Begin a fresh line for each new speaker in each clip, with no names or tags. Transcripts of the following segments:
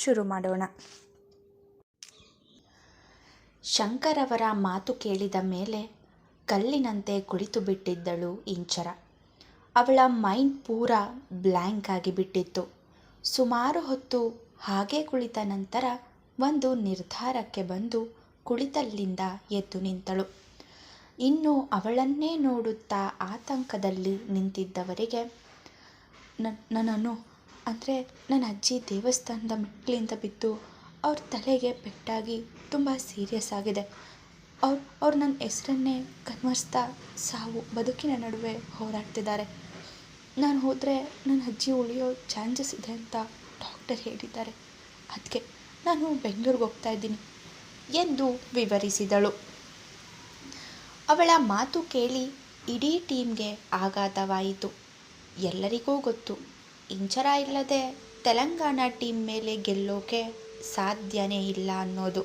ಶುರು ಮಾಡೋಣ. ಶಂಕರವರ ಮಾತು ಕೇಳಿದ ಮೇಲೆ ಕಲ್ಲಿನಂತೆ ಕುಳಿತು ಬಿಟ್ಟಿದ್ದಳು ಇಂಚರ. ಅವಳ ಮೈಂಡ್ ಪೂರ ಬ್ಲ್ಯಾಂಕ್ ಆಗಿ ಬಿಟ್ಟಿತ್ತು. ಸುಮಾರು ಹೊತ್ತು ಹಾಗೆ ಕುಳಿತ ನಂತರ ಒಂದು ನಿರ್ಧಾರಕ್ಕೆ ಬಂದು ಕುಳಿತಲ್ಲಿಂದ ಎದ್ದು ನಿಂತಳು. ಇನ್ನು ಅವಳನ್ನೇ ನೋಡುತ್ತಾ ಆತಂಕದಲ್ಲಿ ನಿಂತಿದ್ದವರಿಗೆ ನನ್ನನ್ನು ಅಂದರೆ ನನ್ನ ಅಜ್ಜಿ ದೇವಸ್ಥಾನದ ಮೆಟ್ಲಿಂದ ಬಿದ್ದು ಅವ್ರ ತಲೆಗೆ ಪೆಟ್ಟಾಗಿ ತುಂಬ ಸೀರಿಯಸ್ ಆಗಿದೆ. ಅವ್ರು ಅವ್ರು ನನ್ನ ಹೆಸರನ್ನೇ ಕನ್ವರ್ಸ್ತಾ ಸಾವು ಬದುಕಿನ ನಡುವೆ ಹೋರಾಡ್ತಿದ್ದಾರೆ. ನಾನು ಹೋದರೆ ನನ್ನ ಅಜ್ಜಿ ಉಳಿಯೋ ಚಾನ್ಸಸ್ ಇದೆ ಅಂತ ಡಾಕ್ಟರ್ ಹೇಳಿದ್ದಾರೆ. ಅದಕ್ಕೆ ನಾನು ಬೆಂಗಳೂರಿಗೆ ಹೋಗ್ತಾ ಇದ್ದೀನಿ ಎಂದು ವಿವರಿಸಿದಳು. ಅವಳ ಮಾತು ಕೇಳಿ ಇಡೀ ಟೀಮ್ಗೆ ಆಘಾತವಾಯಿತು. ಎಲ್ಲರಿಗೂ ಗೊತ್ತು ಇಂಚರ ಇಲ್ಲದೆ ತೆಲಂಗಾಣ ಟೀಮ್ ಮೇಲೆ ಗೆಲ್ಲೋಕೆ ಸಾಧ್ಯನೇ ಇಲ್ಲ ಅನ್ನೋದು.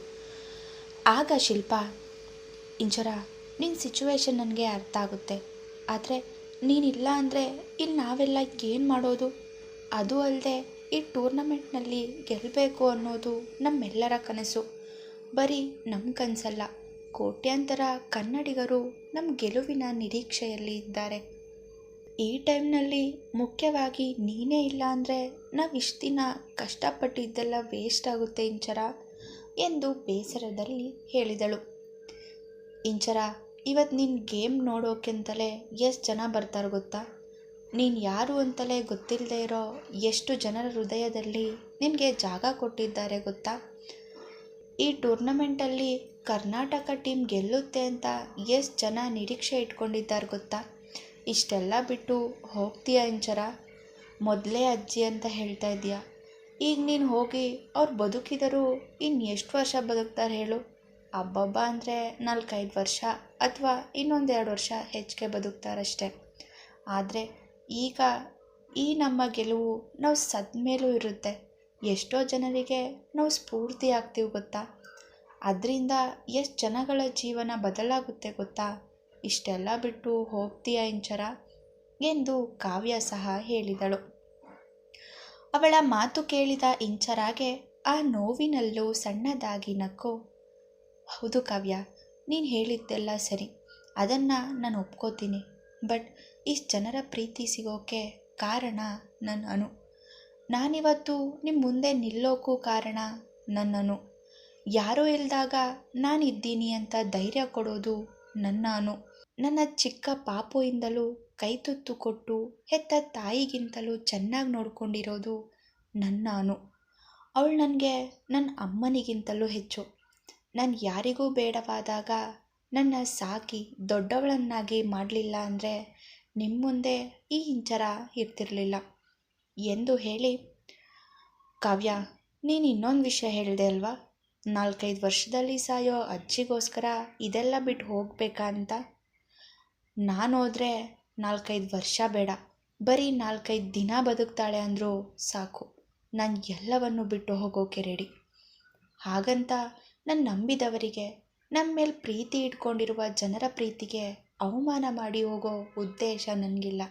ಆಗ ಶಿಲ್ಪ, ಇಂಚರ ನಿನ್ನ ಸಿಚುವೇಶನ್ ನನಗೆ ಅರ್ಥ ಆಗುತ್ತೆ. ಆದರೆ ನೀನಿಲ್ಲ ಅಂದರೆ ಇಲ್ಲಿ ನಾವೆಲ್ಲ ಏನು ಮಾಡೋದು? ಅದು ಅಲ್ಲದೆ ಈ ಟೂರ್ನಮೆಂಟ್ನಲ್ಲಿ ಗೆಲ್ಲಬೇಕು ಅನ್ನೋದು ನಮ್ಮೆಲ್ಲರ ಕನಸು. ಬರೀ ನಮ್ಮ ಕನಸಲ್ಲ, ಕೋಟ್ಯಾಂತರ ಕನ್ನಡಿಗರು ನಮ್ಮ ಗೆಲುವಿನ ನಿರೀಕ್ಷೆಯಲ್ಲಿ ಇದ್ದಾರೆ. ಈ ಟೈಮ್ನಲ್ಲಿ ಮುಖ್ಯವಾಗಿ ನೀನೇ ಇಲ್ಲ ಅಂದರೆ ನಾವು ಇಷ್ಟು ದಿನ ಕಷ್ಟಪಟ್ಟಿದ್ದೆಲ್ಲ ವೇಸ್ಟ್ ಆಗುತ್ತೆ ಇಂಚರ ಎಂದು ಬೇಸರದಲ್ಲಿ ಹೇಳಿದಳು. ಇಂಚರ ಇವತ್ತು ನಿನ್ನ ಗೇಮ್ ನೋಡೋಕೆಂತಲೇ ಎಷ್ಟು ಜನ ಬರ್ತಾರೆ ಗೊತ್ತಾ? ನೀನು ಯಾರು ಅಂತಲೇ ಗೊತ್ತಿಲ್ಲದೆ ಇರೋ ಎಷ್ಟು ಜನರ ಹೃದಯದಲ್ಲಿ ನಿನಗೆ ಜಾಗ ಕೊಟ್ಟಿದ್ದಾರೆ ಗೊತ್ತಾ? ಈ ಟೂರ್ನಮೆಂಟಲ್ಲಿ ಕರ್ನಾಟಕ ಟೀಮ್ ಗೆಲ್ಲುತ್ತೆ ಅಂತ ಎಷ್ಟು ಜನ ನಿರೀಕ್ಷೆ ಇಟ್ಕೊಂಡಿದ್ದಾರೆ ಗೊತ್ತಾ? ಇಷ್ಟೆಲ್ಲ ಬಿಟ್ಟು ಹೋಗ್ತೀಯ ಇಂಚರ? ಮೊದಲೇ ಅಜ್ಜಿ ಅಂತ ಹೇಳ್ತಾ ಇದೀಯ ಈಗ ನೀನು ಹೋಗಿ ಅವ್ರು ಬದುಕಿದರು ಇನ್ನು ಎಷ್ಟು ವರ್ಷ ಬದುಕ್ತಾರೆ ಹೇಳು? ಹಬ್ಬಬ್ಬ ಅಂದರೆ ನಾಲ್ಕೈದು ವರ್ಷ ಅಥವಾ ಇನ್ನೊಂದೆರಡು ವರ್ಷ ಹೆಚ್ಚಿಗೆ ಬದುಕ್ತಾರಷ್ಟೆ. ಆದರೆ ಈಗ ಈ ನಮ್ಮ ಗೆಲುವು ನಾವು ಸದ ಮೇಲೂ ಇರುತ್ತೆ. ಎಷ್ಟೋ ಜನರಿಗೆ ನಾವು ಸ್ಫೂರ್ತಿ ಆಗ್ತೀವಿ ಗೊತ್ತಾ? ಅದರಿಂದ ಎಷ್ಟು ಜನಗಳ ಜೀವನ ಬದಲಾಗುತ್ತೆ ಗೊತ್ತಾ? ಇಷ್ಟೆಲ್ಲ ಬಿಟ್ಟು ಹೋಗ್ತೀಯ ಇಂಚರ? ಎಂದು ಕಾವ್ಯ ಸಹ ಹೇಳಿದಳು. ಅವಳ ಮಾತು ಕೇಳಿದ ಇಂಚರಾಗೆ ಆ ನೋವಿನಲ್ಲೂ ಸಣ್ಣದಾಗಿ ನಕ್ಕು, ಹೌದು ಕಾವ್ಯ, ನೀನು ಹೇಳಿದ್ದೆಲ್ಲ ಸರಿ. ಅದನ್ನು ನಾನು ಒಪ್ಕೋತೀನಿ. ಬಟ್ ಇಷ್ಟು ಜನರ ಪ್ರೀತಿ ಸಿಗೋಕ್ಕೆ ಕಾರಣ ನನ್ನ ಅನು ನಾನಿವತ್ತು ನಿಮ್ಮ ಮುಂದೆ ನಿಲ್ಲೋಕ್ಕೂ ಕಾರಣ ನನ್ನನು. ಯಾರೂ ಇಲ್ದಾಗ ನಾನಿದ್ದೀನಿ ಅಂತ ಧೈರ್ಯ ಕೊಡೋದು ನನ್ನ ಅನು ನನ್ನ ಚಿಕ್ಕ ಪಾಪುಯಿಂದಲೂ ಕೈತುತ್ತು ಕೊಟ್ಟು, ಹೆತ್ತ ತಾಯಿಗಿಂತಲೂ ಚೆನ್ನಾಗಿ ನೋಡಿಕೊಂಡಿರೋದು ನನ್ನ ಅನು ಅವಳು ನನಗೆ ನನ್ನ ಅಮ್ಮನಿಗಿಂತಲೂ ಹೆಚ್ಚು. ನಾನು ಯಾರಿಗೂ ಬೇಡವಾದಾಗ ನನ್ನ ಸಾಕಿ ದೊಡ್ಡವಳನ್ನಾಗಿ ಮಾಡಲಿಲ್ಲ ಅಂದರೆ ನಿಮ್ಮ ಮುಂದೆ ಈ ಇಂಚರ ಇರ್ತಿರಲಿಲ್ಲ. ಎಂದು ಹೇಳಿ, ಕಾವ್ಯ, ನೀನು ಇನ್ನೊಂದು ವಿಷಯ ಹೇಳಿದೆ ಅಲ್ವಾ? ನಾಲ್ಕೈದು ವರ್ಷದಲ್ಲಿ ಸಾಯೋ ಅಜ್ಜಿಗೋಸ್ಕರ ಇದೆಲ್ಲ ಬಿಟ್ಟು ಹೋಗಬೇಕಾ ಅಂತ ನಾನು ಹೋದರೆ ನಾಲ್ಕೈದು ವರ್ಷ ಬೇಡ. ಬರೀ ನಾಲ್ಕೈದು ದಿನ ಬದುಕ್ತಾಳೆ ಅಂದರೂ ಸಾಕು. ನಾನು ಎಲ್ಲವನ್ನು ಬಿಟ್ಟು ಹೋಗೋಕೆ ರೆಡಿ ಹಾಗಂತ ನಾನು ನಂಬಿದವರಿಗೆ ನಮ್ಮ ಮೇಲೆ ಪ್ರೀತಿ ಇಟ್ಕೊಂಡಿರುವ ಜನರ ಪ್ರೀತಿಗೆ ಅವಮಾನ ಮಾಡಿ ಹೋಗೋ ಉದ್ದೇಶ ನನಗಿಲ್ಲ.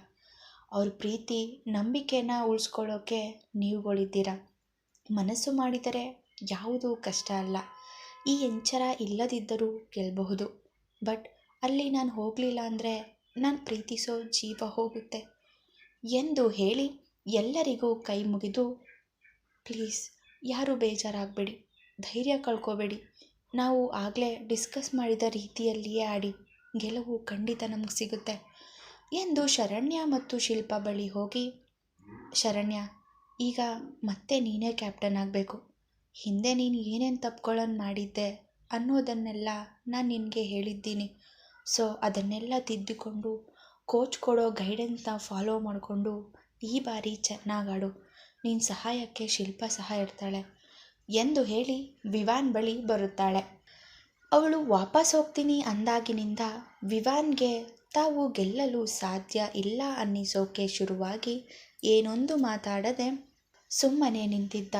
ಅವ್ರ ಪ್ರೀತಿ, ನಂಬಿಕೆನ ಉಳಿಸ್ಕೊಳ್ಳೋಕೆ ನೀವುಗಳಿದ್ದೀರ? ಮನಸ್ಸು ಮಾಡಿದರೆ ಯಾವುದೂ ಕಷ್ಟ ಅಲ್ಲ. ಈ ಎಂಚರ ಇಲ್ಲದಿದ್ದರೂ ಗೆಲ್ಲಬಹುದು ಬಟ್ ಅಲ್ಲಿ ನಾನು ಹೋಗಲಿಲ್ಲ ಅಂದರೆ ನಾನು ಪ್ರೀತಿಸೋ ಜೀವ ಹೋಗುತ್ತೆ. ಎಂದು ಹೇಳಿ ಎಲ್ಲರಿಗೂ ಕೈ ಮುಗಿದು, ಪ್ಲೀಸ್, ಯಾರೂ ಬೇಜಾರಾಗಬೇಡಿ. ಧೈರ್ಯ ಕಳ್ಕೋಬೇಡಿ. ನಾವು ಆಗಲೇ ಡಿಸ್ಕಸ್ ಮಾಡಿದ ರೀತಿಯಲ್ಲಿಯೇ ಆಡಿ, ಗೆಲುವು ಖಂಡಿತ ನಮಗೆ ಸಿಗುತ್ತೆ. ಎಂದು ಶರಣ್ಯ ಮತ್ತು ಶಿಲ್ಪ ಬಳಿ ಹೋಗಿ, ಶರಣ್ಯ, ಈಗ ಮತ್ತೆ ನೀನೇ ಕ್ಯಾಪ್ಟನ್ ಆಗಬೇಕು. ಹಿಂದೆ ನೀನು ಏನೇನು ತಪ್ಪುಗಳನ್ನು ಮಾಡಿದ್ದೆ ಅನ್ನೋದನ್ನೆಲ್ಲ ನಾನು ನಿನಗೆ ಹೇಳಿದ್ದೀನಿ. ಸೊ ಅದನ್ನೆಲ್ಲ ತಿದ್ದಿಕೊಂಡು ಕೋಚ್ ಕೊಡೋ ಗೈಡೆನ್ಸ್ನ ಫಾಲೋ ಮಾಡಿಕೊಂಡು ಈ ಬಾರಿ ಚೆನ್ನಾಗಾಡು. ನಿನ್ನ ಸಹಾಯಕ್ಕೆ ಶಿಲ್ಪ ಸಹ ಇರ್ತಾಳೆ. ಎಂದು ಹೇಳಿ ವಿವಾನ್ ಬಳಿ ಬರುತ್ತಾಳೆ. ಅವಳು ವಾಪಸ್ ಹೋಗ್ತೀನಿ ಅಂದಾಗಿನಿಂದ ವಿವಾನ್ಗೆ ತಾವು ಗೆಲ್ಲಲು ಸಾಧ್ಯ ಇಲ್ಲ ಅನ್ನಿಸೋಕೆ ಶುರುವಾಗಿ ಏನೊಂದು ಮಾತಾಡದೆ ಸುಮ್ಮನೆ ನಿಂತಿದ್ದ.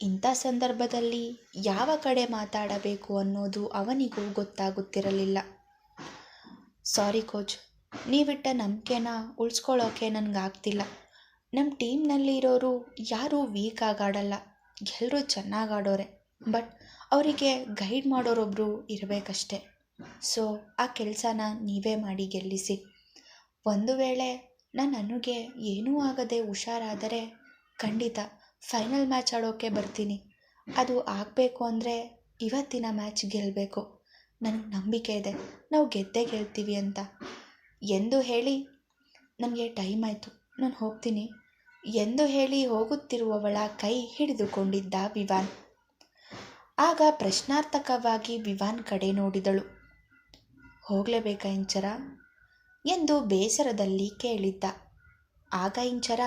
ಇಂಥ ಸಂದರ್ಭದಲ್ಲಿ ಯಾವ ಕಡೆ ಮಾತಾಡಬೇಕು ಅನ್ನೋದು ಅವನಿಗೂ ಗೊತ್ತಾಗುತ್ತಿರಲಿಲ್ಲ. ಸಾರಿ ಕೋಚ್, ನೀವಿಟ್ಟ ನಂಬಿಕೆನ ಉಳಿಸ್ಕೊಳ್ಳೋಕೆ ನನಗಾಗ್ತಿಲ್ಲ. ನಮ್ಮ ಟೀಮ್ನಲ್ಲಿ ಇರೋರು ಯಾರೂ ವೀಕ್ ಆಗಾಡಲ್ಲ ಎಲ್ಲರೂ ಚೆನ್ನಾಗಿ ಆಡೋರೆ ಬಟ್ ಅವರಿಗೆ ಗೈಡ್ ಮಾಡೋರೊಬ್ಬರು ಇರಬೇಕಷ್ಟೆ. ಸೊ, ಆ ಕೆಲಸನ ನೀವೇ ಮಾಡಿ ಗೆಲ್ಲಿಸಿ. ಒಂದು ವೇಳೆ ನಾನು ನನಗೆ ಏನೂ ಆಗದೆ ಹುಷಾರಾದರೆ ಖಂಡಿತ ಫೈನಲ್ ಮ್ಯಾಚ್ ಆಡೋಕ್ಕೆ ಬರ್ತೀನಿ. ಅದು ಆಗಬೇಕು ಅಂದರೆ ಇವತ್ತಿನ ಮ್ಯಾಚ್ ಗೆಲ್ಲಬೇಕು ನನಗೆ ನಂಬಿಕೆ ಇದೆ. ನಾವು ಗೆದ್ದೇ ಗೆಲ್ತೀವಿ ಅಂತ. ಎಂದು ಹೇಳಿ ನನಗೆ ಟೈಮ್ ಆಯಿತು. ನಾನು ಹೋಗ್ತೀನಿ. ಎಂದು ಹೇಳಿ ಹೋಗುತ್ತಿರುವವಳ ಕೈ ಹಿಡಿದುಕೊಂಡಿದ್ದ ವಿವಾನ್. ಆಗ ಪ್ರಶ್ನಾರ್ಥಕವಾಗಿ ವಿವಾನ್ ಕಡೆ ನೋಡಿದಳು. ಹೋಗಲೇಬೇಕಾ ಇಂಚರ? ಎಂದು ಬೇಸರದಲ್ಲಿ ಕೇಳಿದ್ದ. ಆಗ ಇಂಚರ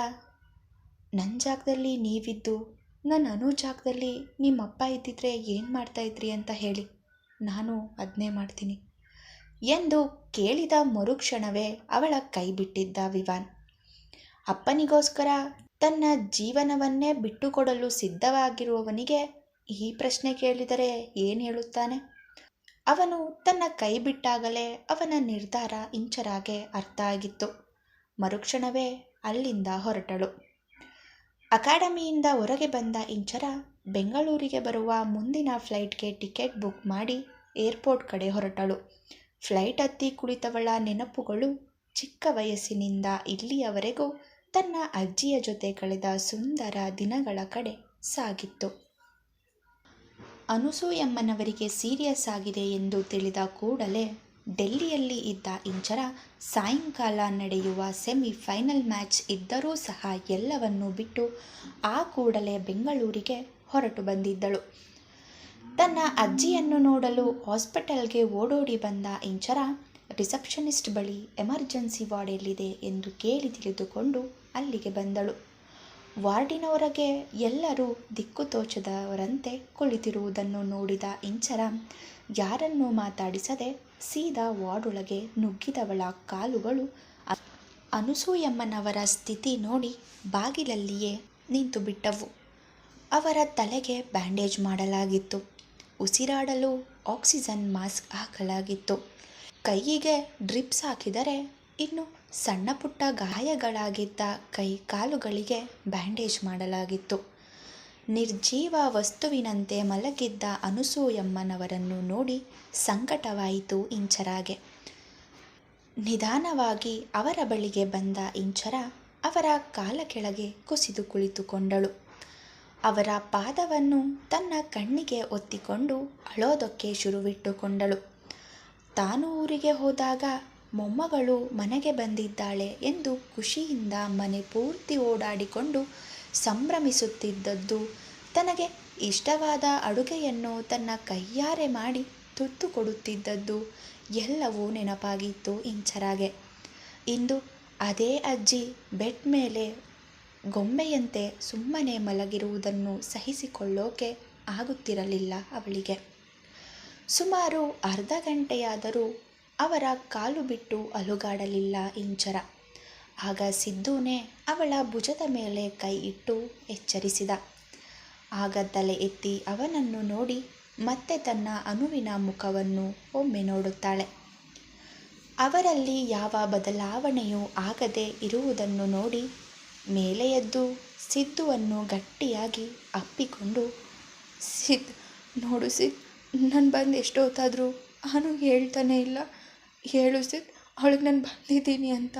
ನನ್ನ ಜಾಗದಲ್ಲಿ ನೀವಿದ್ದು ನನ್ನ ಅನು ಜಾಗದಲ್ಲಿ ನಿಮ್ಮಪ್ಪ ಇದ್ದಿದ್ರೆ ಏನು ಮಾಡ್ತಾಯಿದ್ರಿ ಅಂತ ಹೇಳಿ. ನಾನು ಅದನ್ನೇ ಮಾಡ್ತೀನಿ. ಎಂದು ಕೇಳಿದ ಮರುಕ್ಷಣವೇ ಅವಳ ಕೈ ಬಿಟ್ಟಿದ್ದ ವಿವಾನ್. ಅಪ್ಪನಿಗೋಸ್ಕರ ತನ್ನ ಜೀವನವನ್ನೇ ಬಿಟ್ಟುಕೊಡಲು ಸಿದ್ಧವಾಗಿರುವವನಿಗೆ ಈ ಪ್ರಶ್ನೆ ಕೇಳಿದರೆ ಏನು ಹೇಳುತ್ತಾನೆ? ಅವನು ತನ್ನ ಕೈ ಬಿಟ್ಟಾಗಲೇ ಅವನ ನಿರ್ಧಾರ ಇಂಚರಾಗೆ ಅರ್ಥ ಆಗಿತ್ತು. ಮರುಕ್ಷಣವೇ ಅಲ್ಲಿಂದ ಹೊರಟಳು. ಅಕಾಡೆಮಿಯಿಂದ ಹೊರಗೆ ಬಂದ ಇಂಚರ ಬೆಂಗಳೂರಿಗೆ ಬರುವ ಮುಂದಿನ ಫ್ಲೈಟ್ಗೆ ಟಿಕೆಟ್ ಬುಕ್ ಮಾಡಿ ಏರ್ಪೋರ್ಟ್ ಕಡೆ ಹೊರಟಳು. ಫ್ಲೈಟ್ ಹತ್ತಿ ಕುಳಿತವಳ ನೆನಪುಗಳು ಚಿಕ್ಕ ವಯಸ್ಸಿನಿಂದ ಇಲ್ಲಿಯವರೆಗೂ ತನ್ನ ಅಜ್ಜಿಯ ಜೊತೆ ಕಳೆದ ಸುಂದರ ದಿನಗಳ ಕಡೆ ಸಾಗಿತ್ತು. ಅನುಸೂಯಮ್ಮನವರಿಗೆ ಸೀರಿಯಸ್ ಆಗಿದೆ ಎಂದು ತಿಳಿದ ಕೂಡಲೇ ಡೆಲ್ಲಿಯಲ್ಲಿ ಇದ್ದ ಇಂಚರ ಸಾಯಂಕಾಲ ನಡೆಯುವ ಸೆಮಿಫೈನಲ್ ಮ್ಯಾಚ್ ಇದ್ದರೂ ಸಹ ಎಲ್ಲವನ್ನೂ ಬಿಟ್ಟು ಆ ಕೂಡಲೇ ಬೆಂಗಳೂರಿಗೆ ಹೊರಟು ಬಂದಿದ್ದಳು. ತನ್ನ ಅಜ್ಜಿಯನ್ನು ನೋಡಲು ಹಾಸ್ಪಿಟಲ್ಗೆ ಓಡೋಡಿ ಬಂದ ಇಂಚರ, ರಿಸೆಪ್ಷನಿಸ್ಟ್ ಬಳಿ ಎಮರ್ಜೆನ್ಸಿ ವಾರ್ಡ್ ಎಲ್ಲಿದೆ ಎಂದು ಕೇಳಿ ತಿಳಿದುಕೊಂಡು ಅಲ್ಲಿಗೆ ಬಂದಳು. ವಾರ್ಡಿನವರಿಗೆ ಎಲ್ಲರೂ ದಿಕ್ಕು ತೋಚದವರಂತೆ ಕುಳಿತಿರುವುದನ್ನು ನೋಡಿದ ಇಂಚರ, ಯಾರನ್ನೂ ಮಾತಾಡಿಸದೆ ಸೀದಾ ವಾರ್ಡೊಳಗೆ ನುಗ್ಗಿದವಳ ಕಾಲುಗಳು ಅನುಸೂಯಮ್ಮನವರ ಸ್ಥಿತಿ ನೋಡಿ ಬಾಗಿಲಲ್ಲಿಯೇ ನಿಂತು ಬಿಟ್ಟವು ಅವರ ತಲೆಗೆ ಬ್ಯಾಂಡೇಜ್ ಮಾಡಲಾಗಿತ್ತು. ಉಸಿರಾಡಲು ಆಕ್ಸಿಜನ್ ಮಾಸ್ಕ್ ಹಾಕಲಾಗಿತ್ತು. ಕೈಯಿಗೆ ಡ್ರಿಪ್ಸ್ ಹಾಕಿದರೆ ಇನ್ನು ಸಣ್ಣ ಪುಟ್ಟ ಗಾಯಗಳಾಗಿದ್ದ ಕೈ ಕಾಲುಗಳಿಗೆ ಬ್ಯಾಂಡೇಜ್ ಮಾಡಲಾಗಿತ್ತು. ನಿರ್ಜೀವ ವಸ್ತುವಿನಂತೆ ಮಲಗಿದ್ದ ಅನುಸೂಯಮ್ಮನವರನ್ನು ನೋಡಿ ಸಂಕಟವಾಯಿತು ಇಂಚರಾಗೆ. ನಿಧಾನವಾಗಿ ಅವರ ಬಳಿಗೆ ಬಂದ ಇಂಚರ ಅವರ ಕಾಲ ಕೆಳಗೆ ಕುಸಿದು ಕುಳಿತುಕೊಂಡಳು. ಅವರ ಪಾದವನ್ನು ತನ್ನ ಕಣ್ಣಿಗೆ ಒತ್ತಿಕೊಂಡು ಅಳೋದಕ್ಕೆ ಶುರುವಿಟ್ಟುಕೊಂಡಳು. ತಾನು ಊರಿಗೆ ಹೋದಾಗ ಮೊಮ್ಮಗಳು ಮನೆಗೆ ಬಂದಿದ್ದಾಳೆ ಎಂದು ಖುಷಿಯಿಂದ ಮನೆ ಪೂರ್ತಿ ಓಡಾಡಿಕೊಂಡು ಸಂಭ್ರಮಿಸುತ್ತಿದ್ದದ್ದು ತನಗೆ ಇಷ್ಟವಾದ ಅಡುಗೆಯನ್ನು ತನ್ನ ಕೈಯಾರೆ ಮಾಡಿ ತುತ್ತು ಕೊಡುತ್ತಿದ್ದದ್ದು ಎಲ್ಲವೂ ನೆನಪಾಗಿತ್ತು ಇಂಚರಾಗೆ. ಇಂದು ಅದೇ ಅಜ್ಜಿ ಬೆಡ್ ಮೇಲೆ ಗೊಂಬೆಯಂತೆ ಸುಮ್ಮನೆ ಮಲಗಿರುವುದನ್ನು ಸಹಿಸಿಕೊಳ್ಳೋಕೆ ಆಗುತ್ತಿರಲಿಲ್ಲ ಅವಳಿಗೆ. ಸುಮಾರು ಅರ್ಧ ಗಂಟೆಯಾದರೂ ಅವರ ಕಾಲು ಬಿಟ್ಟು ಅಲುಗಾಡಲಿಲ್ಲ ಇಂಚರ. ಆಗ ಸಿದ್ದುನೇ ಅವಳ ಭುಜದ ಮೇಲೆ ಕೈ ಇಟ್ಟು ಎಚ್ಚರಿಸಿದ. ಆಗ ತಲೆ ಎತ್ತಿ ಅವನನ್ನು ನೋಡಿ ಮತ್ತೆ ತನ್ನ ಅನುವಿನ ಮುಖವನ್ನು ಒಮ್ಮೆ ನೋಡುತ್ತಾಳೆ. ಅವರಲ್ಲಿ ಯಾವ ಬದಲಾವಣೆಯೂ ಆಗದೆ ಇರುವುದನ್ನು ನೋಡಿ ಮೇಲೆ ಎದ್ದು ಸಿದ್ದುವನ್ನು ಗಟ್ಟಿಯಾಗಿ ಅಪ್ಪಿಕೊಂಡು, ಸಿದ್, ನೋಡು ಸಿದ್, ನಾನು ಬಂದು ಎಷ್ಟೊತ್ತಾದರೂ ಅವನು ಹೇಳ್ತಾನೆ ಇಲ್ಲ. ಹೇಳು ಸಿದ್, ಅವಳಿಗೆ ನಾನು ಬಂದಿದ್ದೀನಿ ಅಂತ.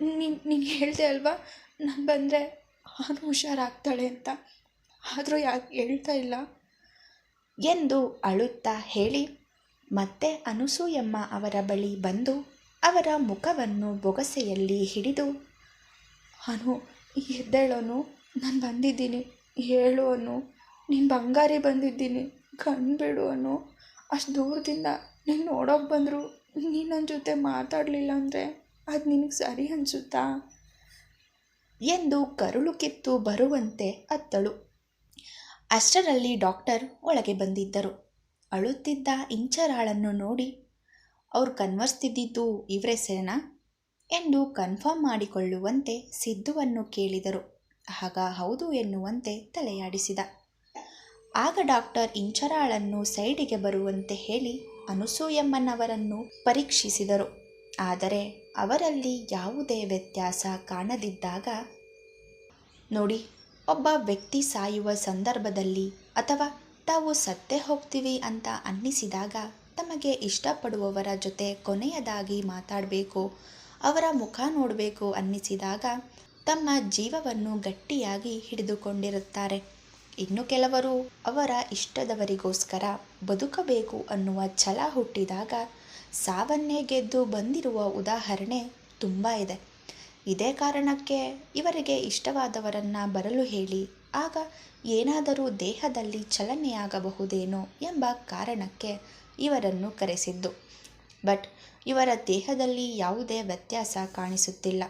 ನೀನು ನೀನು ಹೇಳಿದೆ ಅಲ್ವಾ? ನಾನು ಬಂದರೆ ಅವನು ಹುಷಾರಾಗ್ತಾಳೆ ಅಂತ. ಆದರೂ ಯಾಕೆ ಹೇಳ್ತಾ ಇಲ್ಲ? ಎಂದು ಅಳುತ್ತಾ ಹೇಳಿ, ಮತ್ತೆ ಅನುಸೂಯಮ್ಮ ಅವರ ಬಳಿ ಬಂದು ಅವರ ಮುಖವನ್ನು ಬೊಗಸೆಯಲ್ಲಿ ಹಿಡಿದು ಅನು ಎದ್ದೇಳೋನು ನಾನು ಬಂದಿದ್ದೀನಿ, ಹೇಳು ಅನು. ನೀನು ಬಂಗಾರಿ ಬಂದಿದ್ದೀನಿ ಕಂಡುಬಿಡು ಅನು. ಅಷ್ಟು ದೂರದಿಂದ ನೀನು ನೋಡೋಕೆ ಬಂದರು ನೀನು ನನ್ನ ಜೊತೆ ಮಾತಾಡಲಿಲ್ಲ ಅಂದರೆ ಅದು ನಿನಗೆ ಸರಿ ಅನಿಸುತ್ತಾ? ಎಂದು ಕರುಳು ಕಿತ್ತು ಬರುವಂತೆ ಅತ್ತಳು. ಅಷ್ಟರಲ್ಲಿ ಡಾಕ್ಟರ್ ಒಳಗೆ ಬಂದಿದ್ದರು. ಅಳುತ್ತಿದ್ದ ಇಂಚರಾಳನ್ನು ನೋಡಿ ಅವ್ರು ಕನ್ವರ್ಸ್ತಿದ್ದಿದ್ದು ಇವರೇ ಸೇನಾ? ಎಂದು ಕನ್ಫರ್ಮ್ ಮಾಡಿಕೊಳ್ಳುವಂತೆ ಸಿದ್ದುವನ್ನು ಕೇಳಿದರು. ಆಗ ಹೌದು ಎನ್ನುವಂತೆ ತಲೆಯಾಡಿಸಿದ. ಆಗ ಡಾಕ್ಟರ್ ಇಂಚರಾಳನ್ನು ಸೈಡಿಗೆ ಬರುವಂತೆ ಹೇಳಿ ಅನುಸೂಯಮ್ಮನವರನ್ನು ಪರೀಕ್ಷಿಸಿದರು. ಆದರೆ ಅವರಲ್ಲಿ ಯಾವುದೇ ವ್ಯತ್ಯಾಸ ಕಾಣದಿದ್ದಾಗ, ನೋಡಿ, ಒಬ್ಬ ವ್ಯಕ್ತಿ ಸಾಯುವ ಸಂದರ್ಭದಲ್ಲಿ ಅಥವಾ ತಾವು ಸತ್ತೇ ಹೋಗ್ತೀವಿ ಅಂತ ಅನ್ನಿಸಿದಾಗ ತಮಗೆ ಇಷ್ಟಪಡುವವರ ಜೊತೆ ಕೊನೆಯದಾಗಿ ಮಾತಾಡಬೇಕು. ಅವರ ಮುಖ ನೋಡಬೇಕು ಅನ್ನಿಸಿದಾಗ ತಮ್ಮ ಜೀವವನ್ನು ಗಟ್ಟಿಯಾಗಿ ಹಿಡಿದುಕೊಂಡಿರುತ್ತಾರೆ. ಇನ್ನು ಕೆಲವರು ಅವರ ಇಷ್ಟದವರಿಗೋಸ್ಕರ ಬದುಕಬೇಕು ಅನ್ನುವ ಛಲ ಹುಟ್ಟಿದಾಗ ಸಾವನ್ನೇ ಗೆದ್ದು ಬಂದಿರುವ ಉದಾಹರಣೆ ತುಂಬ ಇದೆ. ಇದೇ ಕಾರಣಕ್ಕೆ ಇವರಿಗೆ ಇಷ್ಟವಾದವರನ್ನು ಬರಲು ಹೇಳಿ, ಆಗ ಏನಾದರೂ ದೇಹದಲ್ಲಿ ಚಲನೆಯಾಗಬಹುದೇನೋ ಎಂಬ ಕಾರಣಕ್ಕೆ ಇವರನ್ನು ಕರೆಸಿದ್ದು. ಬಟ್ ಇವರ ದೇಹದಲ್ಲಿ ಯಾವುದೇ ವ್ಯತ್ಯಾಸ ಕಾಣಿಸುತ್ತಿಲ್ಲ.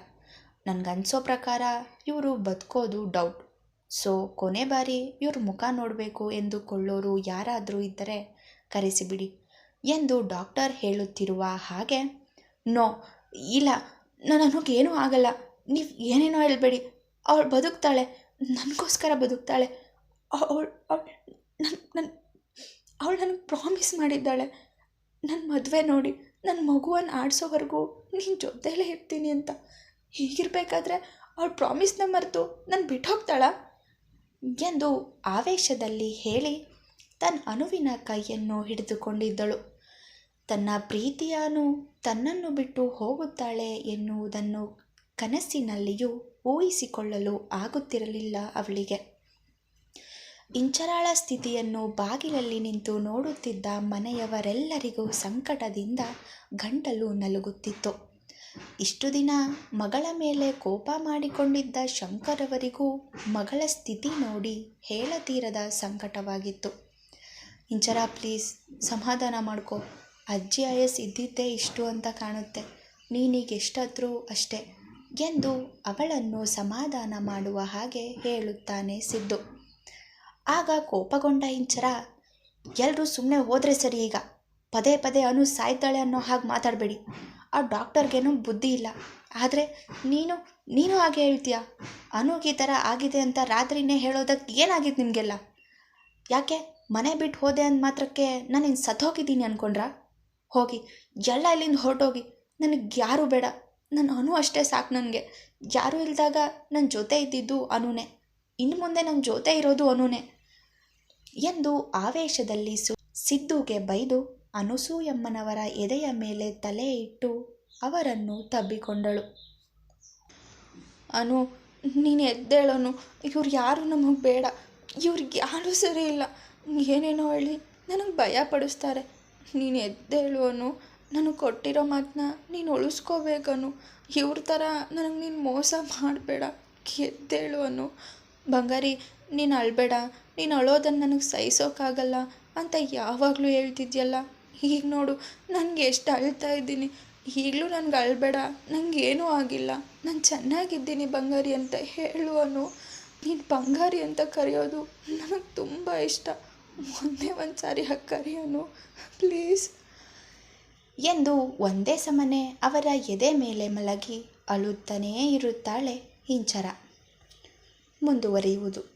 ನನಗನ್ಸೋ ಪ್ರಕಾರ ಇವರು ಬದುಕೋದು ಡೌಟ್ ಸೊ ಕೊನೆ ಬಾರಿ ಇವ್ರ ಮುಖ ನೋಡಬೇಕು ಎಂದುಕೊಳ್ಳೋರು ಯಾರಾದರೂ ಇದ್ದರೆ ಕರೆಸಿಬಿಡಿ. ಎಂದು ಡಾಕ್ಟರ್ ಹೇಳುತ್ತಿರುವ ಹಾಗೆ, ನೋ, ಇಲ್ಲ ನನಗೇನೂ ಆಗಲ್ಲ. ನೀವು ಏನೇನೋ ಹೇಳಬೇಡಿ. ಅವಳು ಬದುಕ್ತಾಳೆ. ನನಗೋಸ್ಕರ ಬದುಕ್ತಾಳೆ. ಅವಳು ಅವಳು ನನ್ನ ನನ್ನ ಅವಳು ನನಗೆ ಪ್ರಾಮಿಸ್ ಮಾಡಿದ್ದಾಳೆ. ನನ್ನ ಮದುವೆ ನೋಡಿ ನನ್ನ ಮಗುವನ್ನು ಆಡಿಸೋವರೆಗೂ ನಿನ್ನ ಜೊತೆಲೇ ಇರ್ತೀನಿ ಅಂತ. ಹೀಗಿರಬೇಕಾದ್ರೆ ಅವಳು ಪ್ರಾಮಿಸ್ನ ಮರೆತು ನಾನು ಬಿಟ್ಟು ಹೋಗ್ತಾಳಾ ಎಂದು ಆವೇಶದಲ್ಲಿ ಹೇಳಿ ತನ್ನ ಅನುವಿನ ಕೈಯನ್ನು ಹಿಡಿದುಕೊಂಡಿದ್ದಳು. ತನ್ನ ಪ್ರೀತಿಯಾನು ತನ್ನನ್ನು ಬಿಟ್ಟು ಹೋಗುತ್ತಾಳೆ ಎನ್ನುವುದನ್ನು ಕನಸಿನಲ್ಲಿಯೂ ಊಹಿಸಿಕೊಳ್ಳಲು ಆಗುತ್ತಿರಲಿಲ್ಲ ಅವಳಿಗೆ. ಇಂಚರಾಳ ಸ್ಥಿತಿಯನ್ನು ಬಾಗಿಲಲ್ಲಿ ನಿಂತು ನೋಡುತ್ತಿದ್ದ ಮನೆಯವರೆಲ್ಲರಿಗೂ ಸಂಕಟದಿಂದ ಗಂಟಲು ನಲುಗುತ್ತಿತ್ತು. ಇಷ್ಟು ದಿನ ಮಗಳ ಮೇಲೆ ಕೋಪ ಮಾಡಿಕೊಂಡಿದ್ದ ಶಂಕರವರಿಗೂ ಮಗಳ ಸ್ಥಿತಿ ನೋಡಿ ಹೇಳತೀರದ ಸಂಕಟವಾಗಿತ್ತು. ಇಂಚರ, ಪ್ಲೀಸ್ ಸಮಾಧಾನ ಮಾಡ್ಕೋ. ಅಜ್ಜಿ ಆಯಸ್ ಇದ್ದಿದ್ದೇ ಇಷ್ಟು ಅಂತ ಕಾಣುತ್ತೆ. ನೀನೀಗ ಎಷ್ಟಾದರೂ ಅಷ್ಟೇ ಎಂದು ಅವಳನ್ನು ಸಮಾಧಾನ ಮಾಡುವ ಹಾಗೆ ಹೇಳುತ್ತಾನೆ ಸಿದ್ದು. ಆಗ ಕೋಪಗೊಂಡ ಇಂಚರ ಎಲ್ಲರೂ ಸುಮ್ಮನೆ ಹೋದರೆ ಸರಿ ಈಗ. ಪದೇ ಪದೇ ಅನು ಸಾಯ್ತಾಳೆ ಅನ್ನೋ ಹಾಗೆ ಮಾತಾಡಬೇಡಿ. ಆ ಡಾಕ್ಟರ್ಗೇನೂ ಬುದ್ಧಿ ಇಲ್ಲ. ಆದರೆ ನೀನು ನೀನು ಹಾಗೆ ಹೇಳ್ತೀಯ? ಅನುಗೆ ಈ ಥರ ಆಗಿದೆ ಅಂತ ರಾತ್ರಿನೇ ಹೇಳೋದಕ್ಕೆ ಏನಾಗಿದೆ ನಿಮಗೆಲ್ಲ? ಯಾಕೆ? ಮನೆ ಬಿಟ್ಟು ಹೋದೆ ಅಂದ ಮಾತ್ರಕ್ಕೆ ನಾನು ಇನ್ನು ಸತ್ತೋಗಿದ್ದೀನಿ ಅಂದ್ಕೊಂಡ್ರಾ ಹೋಗಿ, ಎಲ್ಲ ಇಲ್ಲಿಂದ ಹೊರಟೋಗಿ. ನನಗೆ ಯಾರೂ ಬೇಡ. ನನ್ನ ಅನು ಅಷ್ಟೇ ಸಾಕು ನನಗೆ. ಯಾರೂ ಇಲ್ದಾಗ ನನ್ನ ಜೊತೆ ಇದ್ದಿದ್ದು ಅನುನೇ. ಇನ್ನು ಮುಂದೆ ನನ್ನ ಜೊತೆ ಇರೋದು ಅನುನೇ. ಎಂದು ಆವೇಶದಲ್ಲಿ ಸು ಸಿದ್ದುಗೆ ಬೈದು ಅನುಸೂಯಮ್ಮನವರ ಎದೆಯ ಮೇಲೆ ತಲೆ ಇಟ್ಟು ಅವರನ್ನು ತಬ್ಬಿಕೊಂಡಳು. ಅನು, ನೀನು ಎದ್ದೇಳೋನು, ಇವ್ರು ಯಾರು ನಮಗೆ ಬೇಡ. ಇವ್ರಿಗೆ ಯಾರೂ ಸರಿ ಇಲ್ಲ. ಏನೇನೋ ಹೇಳಿ ನನಗೆ ಭಯ ಪಡಿಸ್ತಾರೆ. ನೀನು ಎದ್ದೇಳು ಅನು ನನಗೆ ಕೊಟ್ಟಿರೋ ಮಾತನ್ನ ನೀನು ಉಳಿಸ್ಕೋಬೇಕನು. ಇವ್ರ ಥರ ನನಗೆ ನೀನು ಮೋಸ ಮಾಡಬೇಡ. ಎದ್ದೇಳು ಅನು ಬಂಗಾರಿ, ನೀನು ಅಳಬೇಡ. ನೀನು ಅಳೋದನ್ನು ನನಗೆ ಸಹಿಸೋಕ್ಕಾಗಲ್ಲ ಅಂತ ಯಾವಾಗಲೂ ಹೇಳ್ತಿದ್ಯಲ್ಲ? ಈಗ ನೋಡು, ನನಗೆ ಎಷ್ಟು ಅಳ್ತಾ ಇದ್ದೀನಿ. ಈಗಲೂ ನನಗೆ ಅಳಬೇಡ ನನಗೇನೂ ಆಗಿಲ್ಲ. ನಾನು ಚೆನ್ನಾಗಿದ್ದೀನಿ ಬಂಗಾರಿ ಅಂತ ಹೇಳುವನು. ನೀನು ಬಂಗಾರಿ ಅಂತ ಕರೆಯೋದು ನನಗೆ ತುಂಬ ಇಷ್ಟ. ಒಂದೇ ಒಂದು ಸಾರಿ ಹಾಗೆ ಕರೆಯೋನು, ಪ್ಲೀಸ್. ಎಂದು ಒಂದೇ ಸಮನೆ ಅವರ ಎದೆ ಮೇಲೆ ಮಲಗಿ ಅಳುತ್ತಲೇ ಇರುತ್ತಾಳೆ ಇಂಚರ. ಮುಂದುವರಿಯುವುದು.